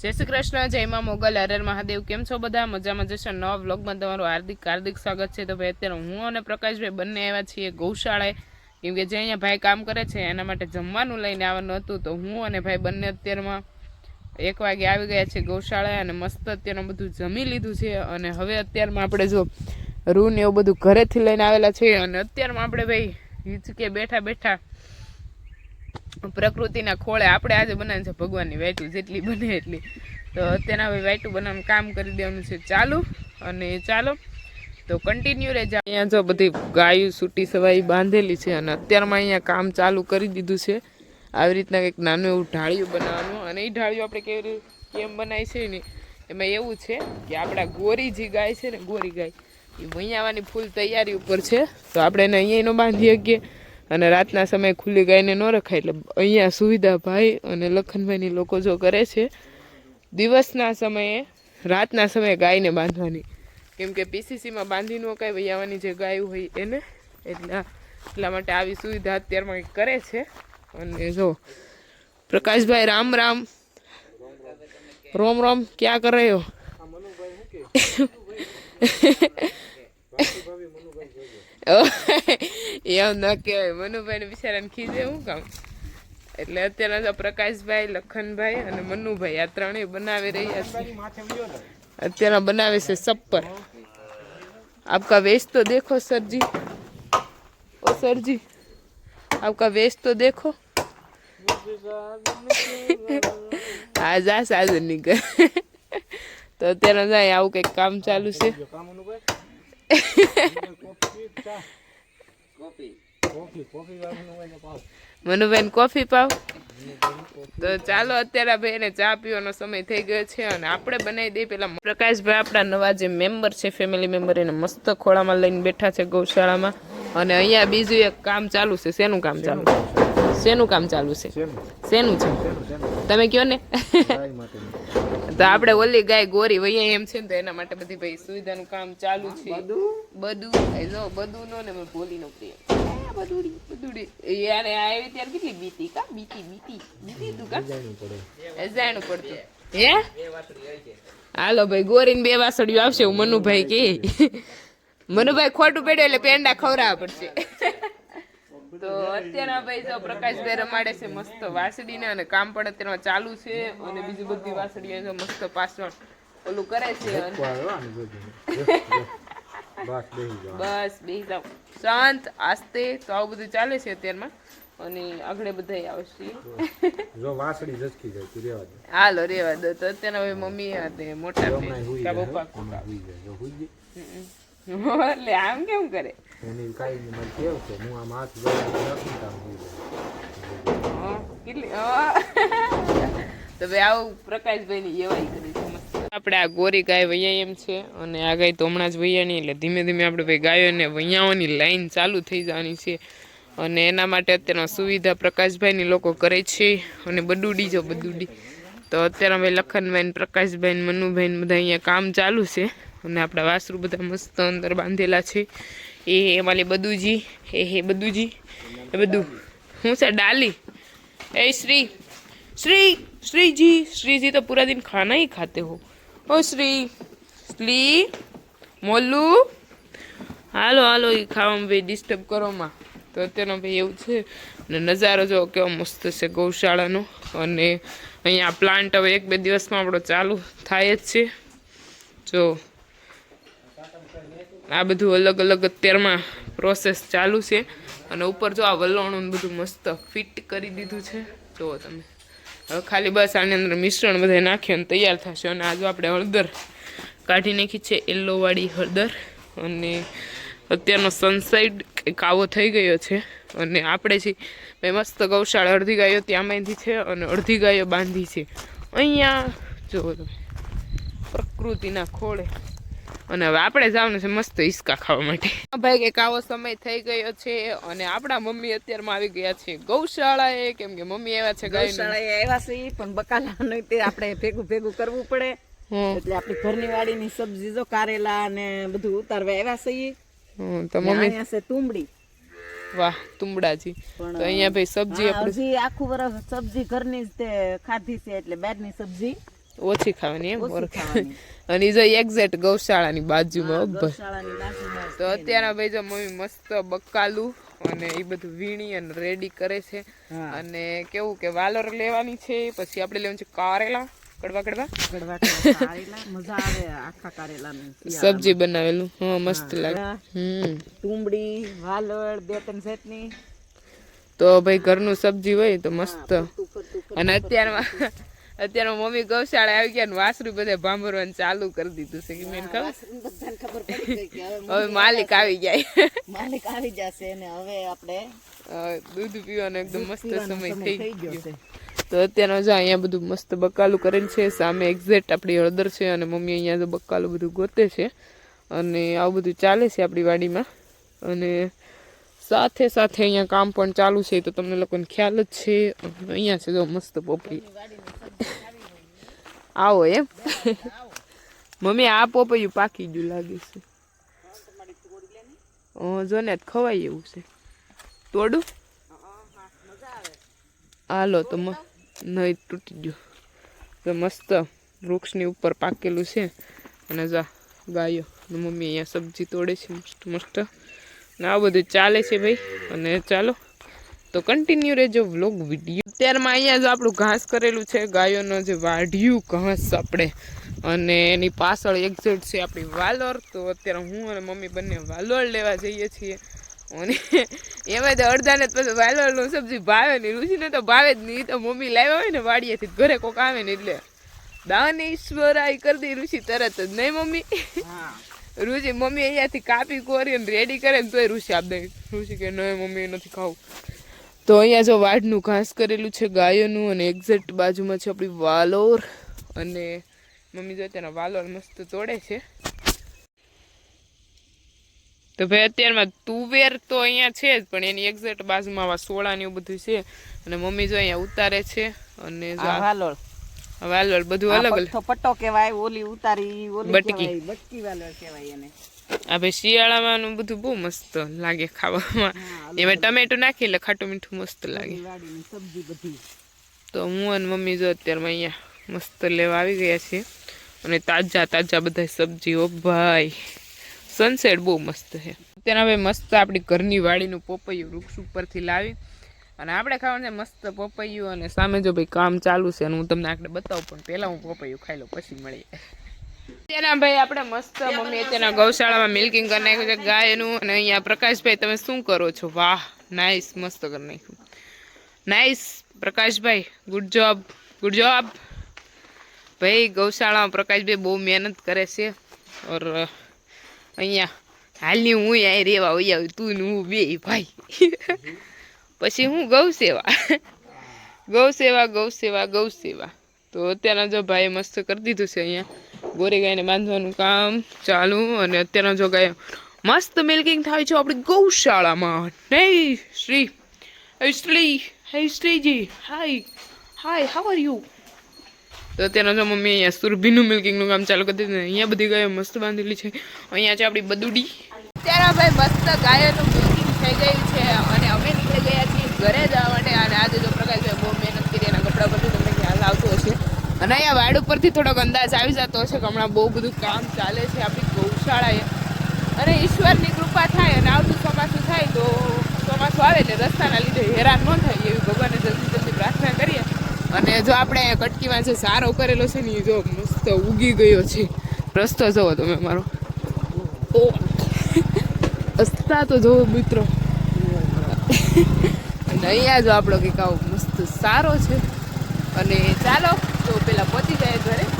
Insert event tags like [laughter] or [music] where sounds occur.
જય શ્રી કૃષ્ણ જય માં મોગલ હરર મહાદેવ. કેમ છો બધા? મજામાં જશો નવા વ્લોગમાં તમારું હાર્દિક હાર્દિક સ્વાગત છે. તો ભાઈ, અત્યારે હું અને પ્રકાશભાઈ બંને આવ્યા છીએ ગૌશાળાએ કેમ કે જે અહીંયા ભાઈ કામ કરે છે, એના માટે જમવાનું લઈને આવવાનું હતું. તો હું અને ભાઈ બંને અત્યારમાં એક વાગે આવી ગયા છે ગૌશાળાએ અને મસ્ત અત્યારનું બધું જમી લીધું છે. અને હવે અત્યારમાં આપણે જો રૂ ને એવું બધું ઘરેથી લઈને આવેલા છે અને અત્યારમાં આપણે ભાઈ હિંચકે બેઠા બેઠા પ્રકૃતિના ખોળે આપણે આજે બનાવીએ છે ભગવાનની વાઈટું જેટલી બને એટલી. તો અત્યારે હવે વાઈટું બનાવવાનું કામ કરી દેવાનું છે ચાલુ. અને ચાલો, તો કન્ટિન્યુ રહેજો. અહીંયા જો બધી ગાયું સૂટી સવાઈ બાંધેલી છે, અને અત્યારમાં અહીંયા કામ ચાલુ કરી દીધું છે. આવી રીતના કંઈક નાનું એવું ઢાળિયું બનાવવાનું. અને એ ઢાળિયું આપણે કેવી રીતે, કેમ બનાવી છે ને, એમાં એવું છે કે આપણા ગોરી જે ગાય છે ને, ગોરી ગાય, એ વૈયાવાની ફૂલ તૈયારી ઉપર છે. તો આપણે એને અહીંયા એનો બાંધી શકીએ અને રાતના સમયે ખુલ્લી ગાયને ન રખાય. એટલે અહીંયા સુવિધા ભાઈ અને લખનભાઈની લોકો જો કરે છે, દિવસના સમયે, રાતના સમયે ગાયને બાંધવાની. કેમ કે પીસીસીમાં બાંધી ન કાંઈ વૈયાવાની જે ગાય હોય એને. એટલે એટલા માટે આવી સુવિધા અત્યારમાં કરે છે. અને જો, પ્રકાશભાઈ રામ રામ. રોમ રોમ, ક્યાં કર એમ ન કહેવાય. મનુભાઈને બિચારાને ખીજે હું કામ? એટલે અત્યારના પ્રકાશભાઈ, લખનભાઈ અને મનુભાઈ આ ત્રણેય બનાવી રહ્યા છે. અત્યારના બનાવે છે સપ્પર. આપકા વેશ તો દેખો, સરજી. ઓ સરજી, આપકા વેશ તો દેખો. આજ આ સાજન નીકળ. તો અત્યારે જાય આવું કંઈક કામ ચાલુ છે. મનુભાઈ કોફી પાવ? તો ચાલો અત્યારે ભાઈ એને ચા પીવાનો સમય થઈ ગયો છે અને આપણે બનાવી દઈએ પેલા પ્રકાશભાઈ આપણા નવા જે મેમ્બર છે ફેમિલી મેમ્બર એને મસ્ત ખોળામાં લઈને બેઠા છે ગૌશાળામાં. અને અહીંયા બીજું એક કામ ચાલુ છે. શેનું કામ ચાલુ? શેનું? કામ ચાલુ છે? શેનું? છે? તમે કયો ને? તો આપણે ઓલી ગાય ગોરી વૈયા એમ છે ને તો એના માટે બધી ભાઈ સુવિધાનું કામ ચાલુ છે. બધું? એ જો બધું નો ને ભૂલી નો પ્રિય. બધુડી બધુડી. યાર આ આવી ત્યારે કેટલી બીતી કા? બીતી બીતી. બીતી તું કા? જાણું પડતું. હે? હાલો ભાઈ ગોરીને બે વાસળીઓ આવશે હું મનુભાઈ કે. મનુભાઈ ખોટું પડ્યું એટલે પેંડા ખવડાવવા પડશે. તો અત્યારે ભાઈ જો પ્રકાશભાઈ રમાડે છે મસ્ત વાસડીને અને કામ પણ અત્યારમાં ચાલુ છે અને બીજી બધી વાસળીઓ જો મસ્ત પાછળ ઓલું કરે છે બસ બેસી જાવ શાંત આસ્તે તો આવું બધું ચાલે છે અત્યારમાં અને આગળ બધા આવશે. જો વાસડી જસકી જાય તો રેવા દે. હાલો રેવા દો. તો અત્યારે હવે મમ્મી આતે મોટા પપ્પા એટલે આમ કેમ કરે? એની કાંઈ ની મને કેવું છે. હું આમ હાથ જોઈને નથી કામ. તો ભાઈ આવું પ્રકાશભાઈની એવાય કરી છે આપણે આ ગોરી ગાય વૈયા એમ છે અને આ ગાય તો હમણાં જ વૈયાની એટલે ધીમે ધીમે આપણે ભાઈ ગાયોને વૈયાઓની લાઈન ચાલુ થઈ જવાની છે. અને એના માટે અત્યારના સુવિધા પ્રકાશભાઈની લોકો કરે છે અને બડુડી જો બડુડી. તો અત્યારે ભાઈ લખનભાઈ પ્રકાશભાઈ ને મનુભાઈ બધા અહીંયા કામ ચાલુ છે અને આપણા વાસરુ બધા મસ્ત અંદર બાંધેલા છે. એ એમાં બધુંજી એ હે બધું જી એ બધું. હું છે, ડાલી? એ શ્રી શ્રી, શ્રીજી શ્રીજી તો પૂરા દિન ખાના હી ખાતે હો. ઓ શ્રી શ્રી મોલું હાલો હાલો એ ખાવામાં ભાઈ ડિસ્ટર્બ કરો માં. તો અત્યારનો ભાઈ એવું છે અને નજારો જો કેવો મસ્ત છે ગૌશાળાનો. અને અહીંયા પ્લાન્ટ હવે એક બે દિવસમાં આપણો ચાલુ થાય જ છે. જો આ બધું અલગ અલગ અત્યારમાં પ્રોસેસ ચાલુ છે. અને ઉપર જો આ વલણું બધું મસ્ત ફિટ કરી દીધું છે. જુઓ તમે. હવે ખાલી બસ આની અંદર મિશ્રણ બધા નાખ્યું અને તૈયાર થશે. અને આજે આપણે હળદર કાઢી નાખી છે યલ્લોવાળી હળદર. અને અત્યારનો સનસાઇડ કાવો થઈ ગયો છે. અને આપણે છે ભાઈ મસ્ત ગૌશાળા અડધી ગાયો ત્યાં બાંધી છે અને અડધી ગાયો બાંધી છે. અહીંયા જુઓ તમે. પ્રકૃતિના ખોળે. અને હવે આપણે જવાનું છે મસ્ત હિસકા ખાવા માટે. ભાઈ કંઈક આવો સમય થઈ ગયો છે અને આપણા મમ્મી અત્યારમાં આવી ગયા છે ગૌશાળાએ. કેમ કે મમ્મી આવ્યા છે ગૌશાળાએ આવ્યા છે પણ બકાલાનું તે આપણે ભેગું ભેગું કરવું પડે. એટલે આપણી ઘરની વાડીની સબ્જી જો કારેલા ને બધું ઉતારવા આવ્યા છે તો મમ્મી છે તુંબડી. વાહ તુંબડાજી. તો અહીંયા ભાઈ સબ્જી આપણે આખું વર્ષ સબ્જી ઘરની જ તે ખાધી છે એટલે બહારની સબ્જી. ઓછી ખાવાની એમ? [laughs] અને જો એક્ઝેક્ટ ગૌશાળાની બાજુમાં તો અત્યારે ભાઈ જો મમ્મી મસ્ત બકાલું અને એ બધું વીણી અને રેડી કરે છે. અને કેવું કે વાલોર લેવાની છે પછી આપણે લેવાનું છે કારેલા. કડવા કડવા? કડવા મજા આવે આખા કારેલાનું સબ્જી બનાવેલું. હા મસ્ત લાગે. હમ. ટુંબડી વાલોળ બે ત્રણ સેટની. તો ભાઈ ઘરનું સબ્જી હોય તો મસ્ત. અને અત્યારમાં અત્યારમાં મમ્મી ગૌશાળા આવી ગયા ને વાસરું બધે ભાંભરવાનું ચાલુ કરી દીધું છે. કે મેં ખબર? હવે માલિક આવી જાય માલિક આવી જશે ને હવે આપણે દૂધ પીવાનો એકદમ મસ્ત સમય થઈ ગયો છે. તો અત્યારનો જો અહીંયા બધું મસ્ત બકાલું કરેલ છે સામે એક્ઝેક્ટ આપણી હળદર છે અને મમ્મી અહીંયા તો બકાલું બધું ગોતે છે. અને આવું બધું ચાલે છે આપણી વાડીમાં. અને સાથે સાથે અહીંયા કામ પણ ચાલુ છે તો તમને લોકોને ખ્યાલ જ છે. અહીંયા છે જો મસ્ત પોપઈ આવો એમ. મમ્મી, આ પોપૈયું પાકી ગયું લાગે છે. જો ને ખવાય એવું છે. તોડું? હાલો, તો નહીં તૂટી ગયું. તો મસ્ત વૃક્ષની ઉપર પાકેલું છે. અને જા, ગાયો મમ્મી અહીંયા સબ્જી તોડે છે મસ્ત મસ્ત. ને આ બધું ચાલે છે ભાઈ. અને ચાલો. તો કન્ટિન્યુ રહેજો વ્લોગ વીડિયો અત્યારમાં અહીંયા જો આપણું ઘાસ કરેલું છે ગાયોનો જે વાઢ્યું ઘાસ આપણે. અને એની પાછળ એક્ઝેટ છે આપણી વાલોર. તો અત્યારે હું અને મમ્મી બંને વાલોર લેવા જઈએ છીએ. અને એમાં તો અડધાને પછી વાલોરનું સબ્જી ભાવે નહીં. રુચિને તો ભાવે જ નહીં. તો મમ્મી લાવ્યા હોય ને વાડીએથી ઘરે કોક આવે ને એટલે. દાનેશ્વરાય કરી દે ઋષિ તરત જ. નહીં મમ્મી? ઋષિ મમ્મી અહીંયાથી કાપી કોરી અને રેડી કરે ને તોય ઋષિ આપ. દે ઋષિ કે નહીં મમ્મી નથી ખાવું. તો અહીંયા જો વાડનું ઘાસ કરેલું છે ગાયોનું અને એક્ઝેક્ટ બાજુમાં છે આપણી વાલોર અને મમ્મી જો તેના વાલોર મસ્ત તોડે છે. તો ભાઈ અત્યારમાં તુવેર તો અહીંયા છે જ પણ એની એક્ઝેક્ટ બાજુમાં આવા સોળા ને એવું બધું છે. અને મમ્મી જો અહીંયા ઉતારે છે અને વાલોળ વાલોર. બધું અલગ અલગ. પટ્ટો કેવાય કહેવાય ઓલી ઉતારી ઓલી બટકી. બટકી વાલોળ કહેવાય એને. આ ભાઈ શિયાળામાં બધું બહુ મસ્ત લાગે ખાવામાં. એમાં ટમેટું નાખી એટલે ખાટું મીઠું મસ્ત લાગે. સબ્જી બધી. તો હું અને મમ્મી જો અત્યારમાં અહીંયા મસ્ત લેવા આવી ગયા છીએ. અને તાજા તાજા બધા સબ્જીઓ ભાઈ. સનસેટ બહુ મસ્ત છે. અત્યારે હવે મસ્ત આપણી ઘરની વાડીનું પોપૈયું વૃક્ષ ઉપરથી લાવી અને આપણે ખાવાનું છે મસ્ત પોપૈયું અને સામે જો ભાઈ કામ ચાલુ છે અને હું તમને આગળ બતાવું પણ પહેલાં હું પોપૈયું ખાઈ લઉં પછી મળીએ. તેના ભાઈ આપણે મસ્ત મમ્મી અત્યારના ગૌશાળામાં મિલ્કિંગ કરી નાખ્યું છે ગાયનું અને અહીંયા પ્રકાશભાઈ તમે શું કરો છો? વાહ નાઈસ મસ્ત કરી નાખ્યું. Nice Prakashbhai good job good job ભાઈ ગૌશાળામાં પ્રકાશભાઈ બહુ મહેનત કરે છે. ઓર અહીંયા હાલની હું અહીંયા રેવા હોય આવું તું ને હું બે ભાઈ. પછી હું ગૌ સેવા ગૌ સેવા ગૌ સેવા ગૌ સેવા તો અત્યારના જો ભાઈ મસ્ત કરી દીધું છે અહીંયા. ગોરી ગાયને બાંધવાનું કામ ચાલુ અને અત્યારના જો ગાય મસ્ત મિલ્કિંગ થાય છે આપણી ગૌશાળામાં. નહીં શ્રી, હે શ્રી, હે Shriji, hi hi how are you તો અત્યારના જો મમ્મી અહીંયા સુરભીનું મિલ્કિંગનું કામ ચાલુ કરી દીધું અહીંયા બધી ગાયો મસ્ત બાંધેલી છે. અહીંયા છે આપણી બદુડી. ત્યારે ભાઈ મસ્ત ગાયોનું મિલ્કિંગ થઈ ગયું છે અને અમે નીકળી ગયા છીએ ઘરે જવા માટે અને આજે જો પ્રકાશ બહુ મહેનત કરી એના કપડાં પરથી તમને ખ્યાલ આવતો હશે અને અહીંયા વાડ ઉપરથી થોડોક અંદાજ આવી જતો હશે કે હમણાં બહુ બધું કામ ચાલે છે આપણી ગૌશાળાએ. અને ઈશ્વરની કૃપા થાય અને આવતું ચોમાસું થાય તો ચોમાસું આવે એટલે રસ્તાના લીધે હેરાન ન થાય એવી ભગવાનને જલ્દી જલ્દી પ્રાર્થના કરીએ. અને જો આપણે કટકીમાં જે સારો કરેલો છે ને એ જો મસ્ત ઉગી ગયો છે. રસ્તો જુઓ તમે મારો. ઓ રસ્તા તો જોવો મિત્રો. અને અહીંયા જો આપણો કંઈક આવો મસ્ત સારો છે. અને ચાલો. તો પેલા પહોંચી જાય ઘરે.